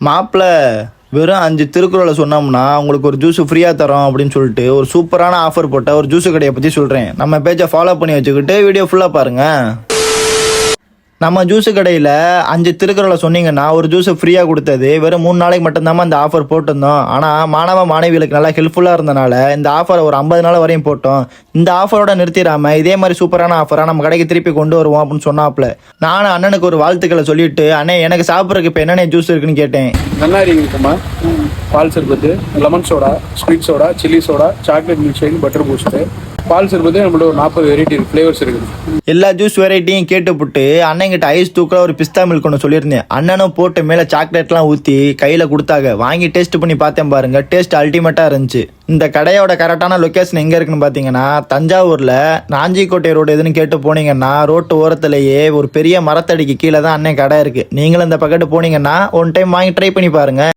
மாப்பிள்ளை வெறும் அஞ்சு திருக்குறளை சொன்னோம்னா உங்களுக்கு ஒரு ஜூஸ் ஃப்ரீயாக தரோம் அப்படின்னு சொல்லிட்டு ஒரு சூப்பரான ஆஃபர் போட்ட ஒரு ஜூஸ் கடையை பற்றி சொல்கிறேன் நம்ம பேஜை ஃபாலோ பண்ணி வச்சுக்கிட்டு வீடியோ ஃபுல்லாக பாருங்கள் நம்ம ஜூஸ் கடையில் அஞ்சு திருக்குறளை சொன்னீங்கன்னா ஒரு ஜூஸ் ஃப்ரீயாக கொடுத்தது வெறும் மூணு நாளைக்கு மட்டும்தான் அந்த ஆஃபர் போட்டிருந்தோம். ஆனால் மாணவ மாணவிகளுக்கு நல்லா ஹெல்ப்ஃபுல்லாக இருந்தனால இந்த ஆஃபரை ஒரு ஐம்பது நாள் வரையும் போட்டோம். இந்த ஆஃபரோட நிறுத்திடாம இதே மாதிரி சூப்பரான ஆஃபராக நம்ம கடைக்கு திருப்பி கொண்டு வருவோம் அப்படின்னு சொன்னாப்புல. நானும் அண்ணனுக்கு ஒரு வாழ்த்துக்களை சொல்லிட்டு அண்ணே எனக்கு சாப்பிட்றதுக்கு இப்போ என்னென்ன ஜூஸ் இருக்குன்னு கேட்டேன். நன்னாரி இருக்குமா பால் சர்பத்து lemon soda sweet soda chilli soda chocolate milk shake butter Boost பால் சர்பத்து நம்மளோட ஒரு நாற்பது வெரைட்டி ஃப்ளேவர்ஸ் இருக்குது. எல்லா ஜூஸ் வெரைட்டியும் கேட்டுப்புட்டு அண்ணன்கிட்ட ஐஸ் தூக்கில் ஒரு பிஸ்தா மில்க் ஒன்று சொல்லியிருந்தேன். அண்ணனும் போட்டு மேலே சாக்லேட்லாம் ஊற்றி கையில் கொடுத்தாங்க. வாங்கி டேஸ்ட் பண்ணி பார்த்தேன் பாருங்க. டேஸ்ட் அல்டிமேட்டாக இருந்துச்சு. இந்த கடையோட கரெக்டான லொக்கேஷன் எங்கே இருக்குன்னு பார்த்தீங்கன்னா தஞ்சாவூரில் நாஞ்சிக்கோட்டை ரோடு எதுன்னு கேட்டு போனீங்கன்னா ரோட்டு ஓரத்துலேயே ஒரு பெரிய மரத்தடிக்கு கீழே தான் அண்ணன் கடை இருக்குது நீங்களும் இந்த பக்கத்து போனீங்கன்னா ஒன் டைம் வாங்கி ட்ரை பண்ணி பாருங்கள்